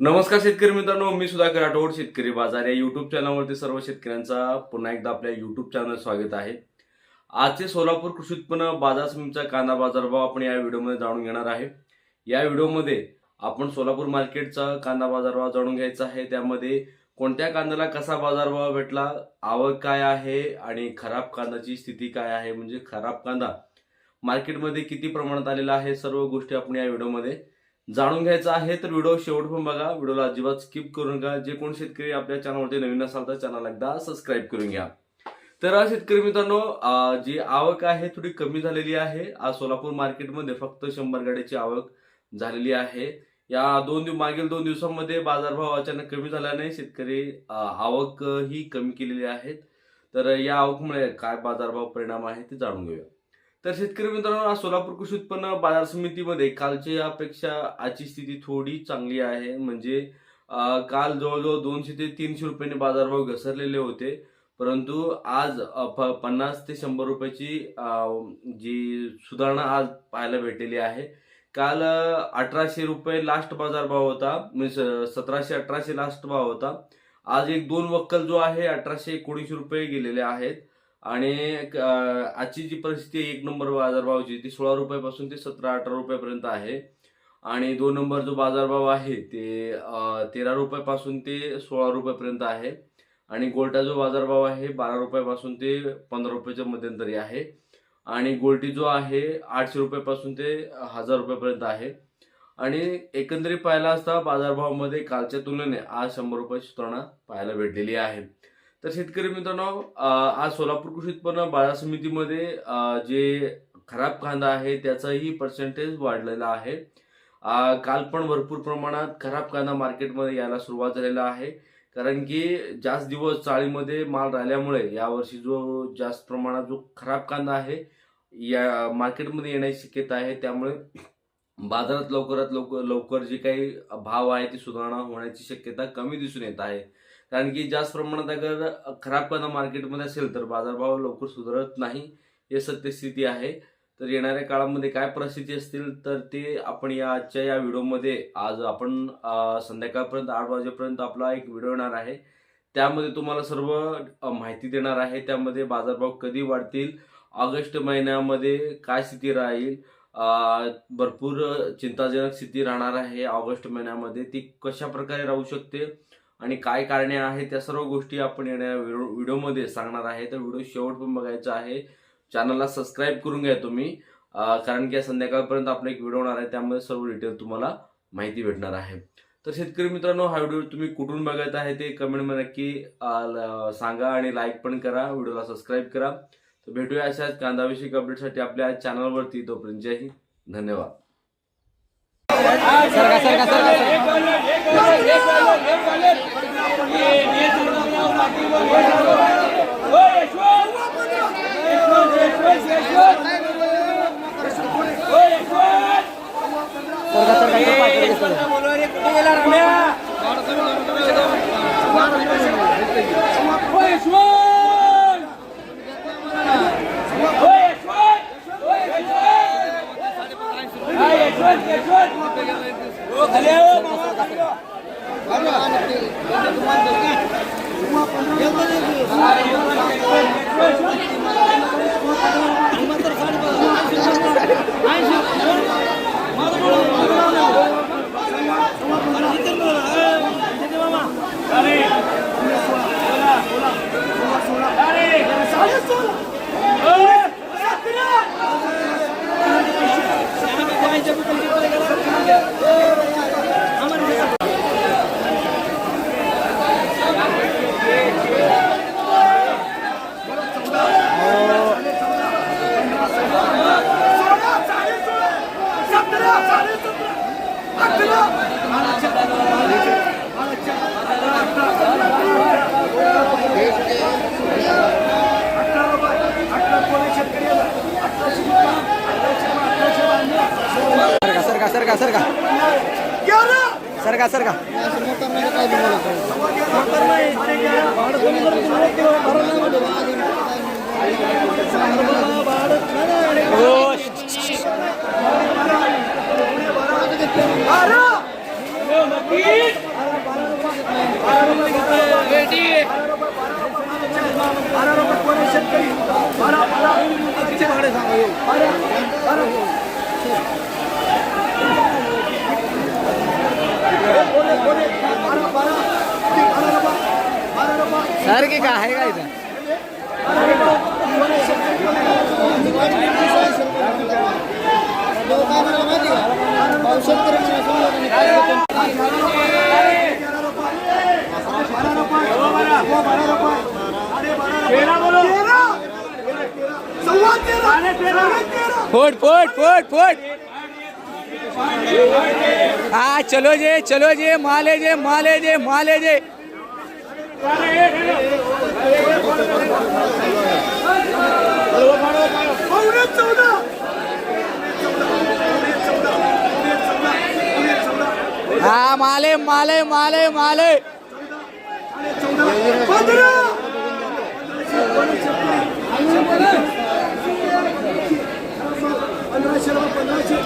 नमस्कार शेतकरी मित्रांनो मी सुधाकर राठोड शेतकरी बाजार या युट्यूब चॅनलवरती सर्व शेतकऱ्यांचा पुन्हा एकदा आपल्या युट्यूब चॅनल स्वागत आहे. आजचे सोलापूर कृषी उत्पन्न बाजार समितीचा कांदा बाजारभाव आपण या व्हिडिओमध्ये जाणून घेणार आहे. या व्हिडिओमध्ये आपण सोलापूर मार्केटचा कांदा बाजारभाव जाणून घ्यायचा आहे. त्यामध्ये कोणत्या कांद्याला कसा बाजारभाव भेटला आवक काय आहे आणि खराब कांद्याची स्थिती काय आहे म्हणजे खराब कांदा मार्केटमध्ये किती प्रमाणात आलेला आहे सर्व गोष्टी आपण या व्हिडिओमध्ये जाणून घ्यायचं आहे तर व्हिडिओ शेवट पण बघा. व्हिडिओला अजिबात स्किप करू नका. जे कोण शेतकरी आपल्या चॅनलवरती नवीन असाल तर चॅनल एकदा सबस्क्राईब करून घ्या. तर शेतकरी मित्रांनो जी आवक आहे थोडी कमी झालेली आहे. आज सोलापूर मार्केटमध्ये फक्त शंभर गाड्याची आवक झालेली आहे. या दोन दिव मागील दोन दिवसांमध्ये बाजारभाव अचानक कमी झाल्याने शेतकरी आवक ही कमी केलेली आहेत. तर या आवकमुळे काय बाजारभाव परिणाम आहे ते जाणून घेऊया. तर शेतकरी मित्रांनो सोलापूर कृषी उत्पन्न बाजार समितीमध्ये कालच्या अपेक्षा आजची स्थिती थोडी चांगली आहे. म्हणजे काल जवळजवळ दोनशे ते तीनशे रुपयाने बाजारभाव घसरलेले होते. परंतु आज प- पन्नास ते शंभर रुपयाची जी सुधारणा आज पाहायला भेटलेली आहे. काल अठराशे रुपये लास्ट बाजारभाव होता. म्हणजे सतराशे अठराशे लास्ट भाव होता. आज एक दोन वक्कल जो आहे अठराशे एकोणीसशे रुपये गेलेले आहेत. आणि आजची जी परिस्थिती एक नंबर बाजारभावाची ती सोळा रुपयापासून ते सतरा अठरा रुपयापर्यंत आहे. आणि दोन नंबर जो बाजारभाव आहे ते तेरा रुपयापासून ते सोळा रुपयापर्यंत आहे. आणि गोल्टा जो बाजारभाव आहे बारा रुपयापासून ते पंधरा रुपयाच्या मध्यंतरी आहे. आणि गोल्टी जो आहे आठशे रुपयापासून ते हजार रुपयापर्यंत आहे. आणि एकंदरीत पाहिला असता बाजारभावामध्ये कालच्या तुलनेने आज शंभर रुपयाची सुधारणा पाहायला भेटलेली आहे. तर शेतकरी मित्रांनो आज सोलापूर कृषी उत्पन्न बाजार समितीमध्ये जे खराब कांदा आहे त्याचाही पर्सेंटेज वाढलेला आहे. काल पण भरपूर प्रमाणात खराब कांदा मार्केटमध्ये यायला सुरुवात झालेला आहे. कारण की जास्त दिवस चाळीमध्ये माल राहिल्यामुळे यावर्षी जो जास्त प्रमाणात जो खराब कांदा आहे या मार्केटमध्ये येण्याची शक्यता आहे. त्यामुळे बाजारात लवकरात लवकर लवकर जे काही भाव आहे ती सुधारणा होण्याची शक्यता कमी दिसून येत आहे. कारण की जास्त प्रमाणात अगर खराब कांदा मार्केटमध्ये असेल तर बाजारभाव लवकर सुधारत नाही हे सत्यस्थिती आहे. तर येणाऱ्या काळामध्ये काय परिस्थिती असतील तर ते आपण या आजच्या या व्हिडिओमध्ये आज आपण संध्याकाळपर्यंत आठ वाजेपर्यंत आपला एक व्हिडिओ येणार आहे. त्यामध्ये तुम्हाला सर्व माहिती देणार आहे. त्यामध्ये बाजारभाव कधी वाढतील ऑगस्ट महिन्यामध्ये काय स्थिती राहील भरपूर चिंताजनक स्थिती राहणार आहे ऑगस्ट महिन्यामध्ये. ती कशा प्रकारे राहू शकते आणि काय कारणे आहेत त्या सर्व गोष्टी आपण येणाऱ्या व्हिडिओमध्ये सांगणार आहे. तर व्हिडिओ शेवट पण बघायचा आहे. चॅनलला सबस्क्राईब करून घ्या तुम्ही कारण की संध्याकाळपर्यंत आपला एक व्हिडिओ होणार आहे. त्यामध्ये सर्व डिटेल तुम्हाला माहिती भेटणार आहे. तर शेतकरी मित्रांनो हा व्हिडिओ तुम्ही कुठून बघत आहे ते कमेंटमध्ये नक्की ल- सांगा आणि लाईक पण करा व्हिडिओला सबस्क्राईब करा. तर भेटूया अशाच कांदाविषयक अपडेटसाठी आपल्या चॅनलवरती तोपर्यंत जय हिंद धन्यवाद सरका सरका सरका सरका सरका पाठीमागे सरका. सरका सरका सरका. सरका सरका सरका कर की काय आहे का इथं फोट फोट फोट फोट। हाँ चलो जे चलो जे माले जे माले जे माले जे। हा माले माले माले माले. पंधराशे पंधराशे